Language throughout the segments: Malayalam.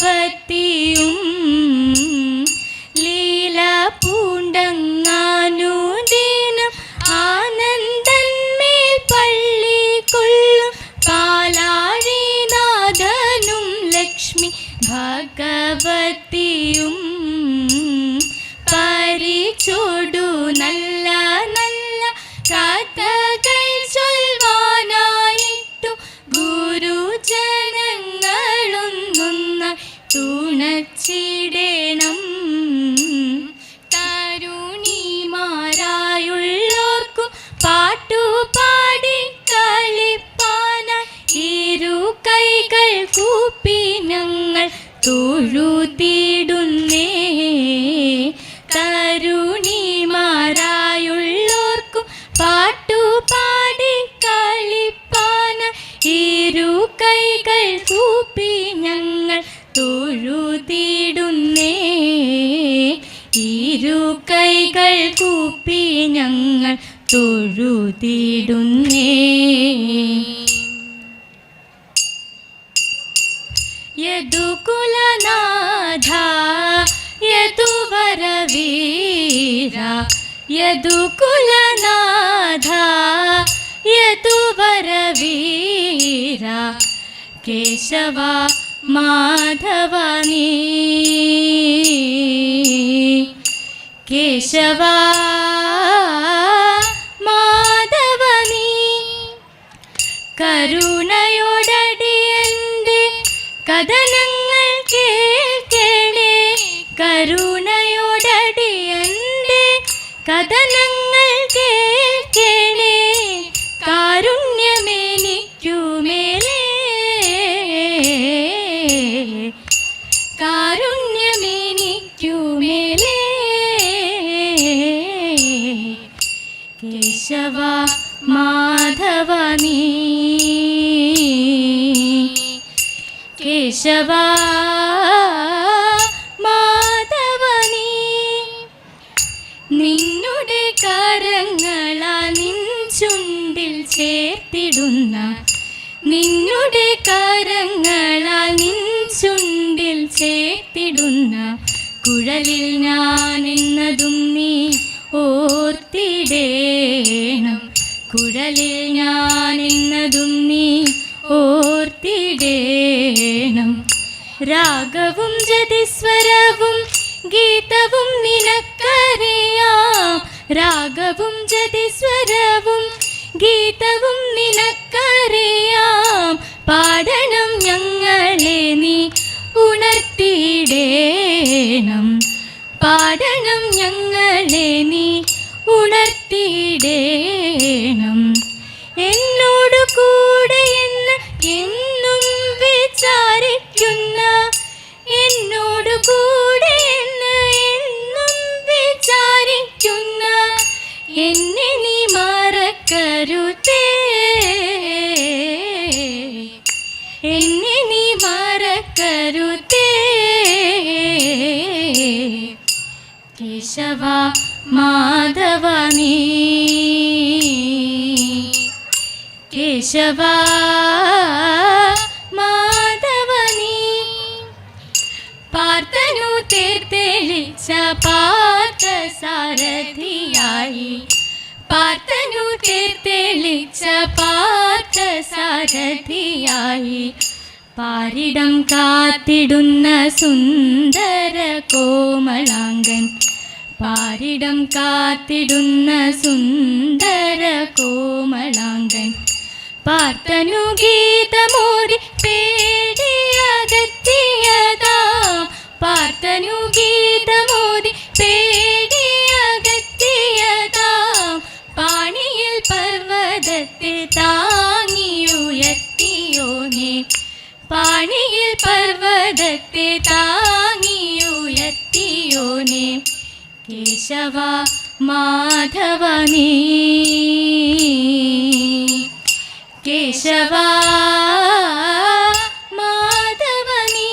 But കൂപ്പി ഞങ്ങൾ തൊഴുതിടുന്നേ. കരുണിമാരായുള്ളോർക്കും പാട്ടുപാടി കളിപ്പാന ഇരു കൈകൾ കൂപ്പി ഞങ്ങൾ തൊഴുതിടുന്നേ. ഇരു കൈകൾ കൂപ്പി ഞങ്ങൾ തൊഴുതിടുന്നേ. कुलनाधा यदुवर वीरा यदुकुलनाधा यदुबरवीरा केशवा माधवानी। केशवा കഥനങ്ങൾ കേൾക്കണേ. കാരുണ്യമേനിക്കുമേലേ. കാരുണ്യമേനിക്കുമേലേ. കേശവ മാധവ നീ. കേശവ ചേർത്തിടുന്ന നിന്നുടെ കരങ്ങളാൽ നിൻ ചുണ്ടിൽ ചേർത്തിടുന്ന കുഴലിൽ ഞാൻ എന്നതും നീ ഓർത്തിടേണം. കുഴലിൽ ഞാൻ എന്നതും നീ ഓർത്തിടേണം. രാഗവും ജതിസ്വരവും ഗീതവും നിനക്കറിയാം. രാഗവും ജതിസ്വരവും ഗീതവും നിനക്കറിയാം പാടണം ഞങ്ങളെ നീ ഉണർത്തിയിടേണം. പാടണം ഞങ്ങളെ നീ ഉണർത്തിയിടേണം. എന്നോട് കൂടെ എന്ന് എന്നും വിചാരിക്കുന്ന എന്നോട് മറക്കരുതേ കേശവ മാധവ നീ. കേശവ മാധവ നീ. പാർത്തനു തീർത്തെളിച്ച പാർത്ത സാരഥിയായി പാർത്തനു തീർത്തെളിച്ച പാർത്ത സാരഥിയായി പാരിടം കാത്തിടുന്ന സുന്ദര കോമളാങ്കൻ. പാരിടം കാത്തിടുന്ന സുന്ദര കോമളാങ്കൻ. പാർത്തനു ഗീതമോടി പേടിയകത്തിയതാ പാർത്തനു ഗീതമോടി പേടിയകത്തിയതാം പർവതത്തെ താങ്ങിയുയർത്തിയോനെ കേശവ മാധവ നീ. കേശവ മാധവ നീ.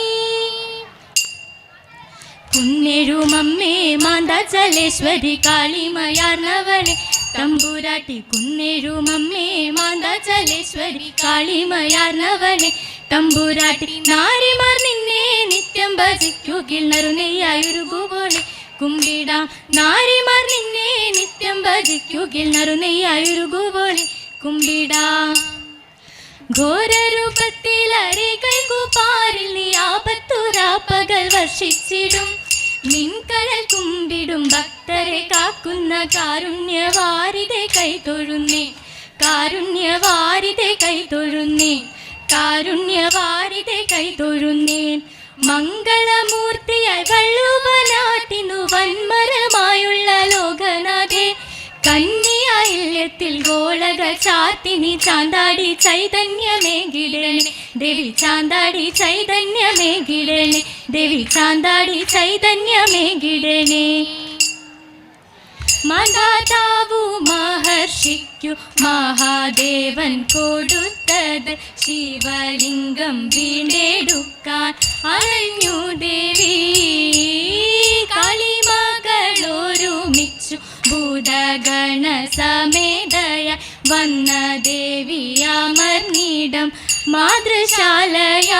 കുന്നെഴുമമ്മേ മാന്താചലേശ്വരി കാളിമയാർന്നവളെ. തമ്പുരാട്ടി കുന്നെഴുമമ്മേ മാന്താചലേശ്വരി കാളിമയാർന്നവളെ. തമ്പുരാട്ടി നാരിമാർ നിന്നെ നിത്യ ഭജിക്കുകിൽ നറുനെയ്യായുരുകുപോലെ കുമ്പിടാം. നാരിമാർ നിന്നെ നിത്യം ഭജിക്കുകിൽ നറുനെയ്യായുരുകുപോലെ കുമ്പിടാം. ഘോരരൂപത്തിൽ അരികൾ പാരിൽ നീ വർഷിച്ചിടും. നിൻകടൽ കുമ്പിടും ഭക്തരെ കാക്കുന്ന കാരുണ്യവാരിതെ കൈതൊഴുന്നേ കാരുണ്യവാരിതെ കൈതൊഴുന്നേ കാരുണ്യവാരിതെ കൈതൊഴുന്നേൻ. മംഗളമൂർത്തിയായി വള്ളുവനാട്ടിനു വന്മരമായുള്ള ലോകനാഥേ. കന്യായില്യത്തിൽ ഗോളക ചാത്തിനി ചാന്താടി ചൈതന്യമേകിടണേ ദേവി ചാന്താടി ചൈതന്യമേകിടണേ ദേവി ചാന്താടി ചൈതന്യമേകിടണേ മതാതാവു മഹർഷിക്കു മഹാദേവൻ കൊടുത്തത് ശിവലിംഗം വീണ്ടെടുക്കാൻ അറിഞ്ഞു ദേവി. കളിമകളൊരുമിച്ചു ഭൂതഗണ സമേതയ വന്ന ദേവിയമർന്നിടം മാതൃശാലയായി.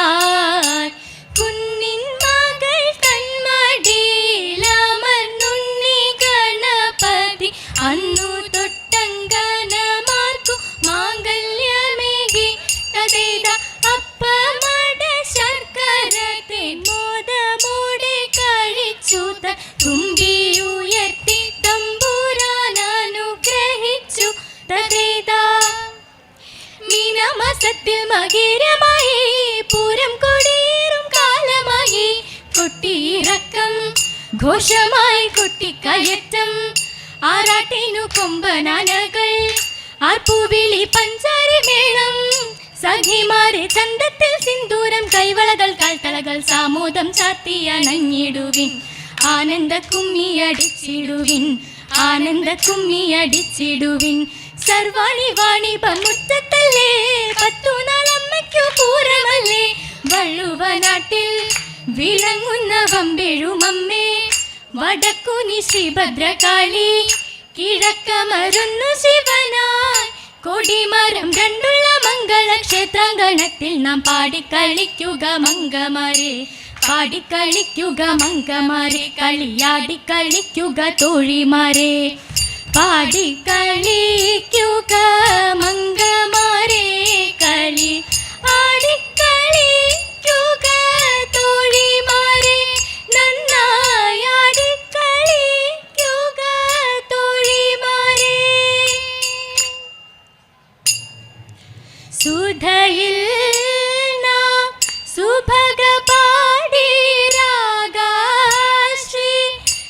ഘോഷമായി കൊട്ടിക്കയറ്റം. ആറാട്ടിനു കൊമ്പനാനകൾ. പഞ്ചാരി മേളം. സഖിമാരെ ചന്തത്തിൽ സിന്ദൂരം കൈവളകൾ കാൽത്തളകൾ സാമോദം ചാത്തിയ നഞ്ഞിടുവിൻ ആനന്ദ കുമ്മിയടിച്ചിടുവിൻ ആനന്ദ കുമ്മിയടിച്ചിടുവിൻ സർവാണി വാണി മുറ്റത്തല്ലേ പത്തു നാളമ്മയ്ക്കു പൂരമല്ലേ. വള്ളുവനാട്ടിൽ വിളങ്ങുന്ന വമ്പെഴുമമ്മേ. വടക്കുനി ശ്രീഭദ്രകാളി കിഴക്കമരുന്നു ശിവനായി കൊടിമരം രണ്ടുള്ള മംഗളക്ഷേത്രാങ്കണത്തിൽ നാം പാടിക്കളിക്കുക മംഗമാരെ പാടിക്കളിക്കുക മംഗമാരെ കളിയാടിക്കളിക്കുക തോഴിമാരെ. പാടിക്കളിക്കുക सुधयना सुभगपाडी रागाशि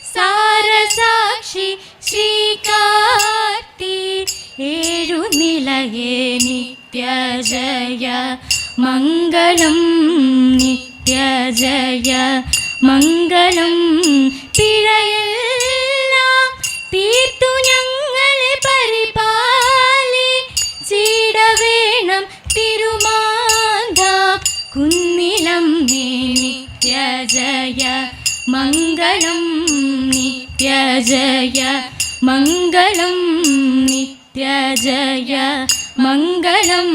सारसाक्षि श्रीकाति एरुनिलये नित्यजय मङ्गलं नित्यजय मङ्गलम् കുന്നിലം നീ നിത്യജയ മംഗളം നിത്യജയ മംഗളം നിത്യജയ മംഗളം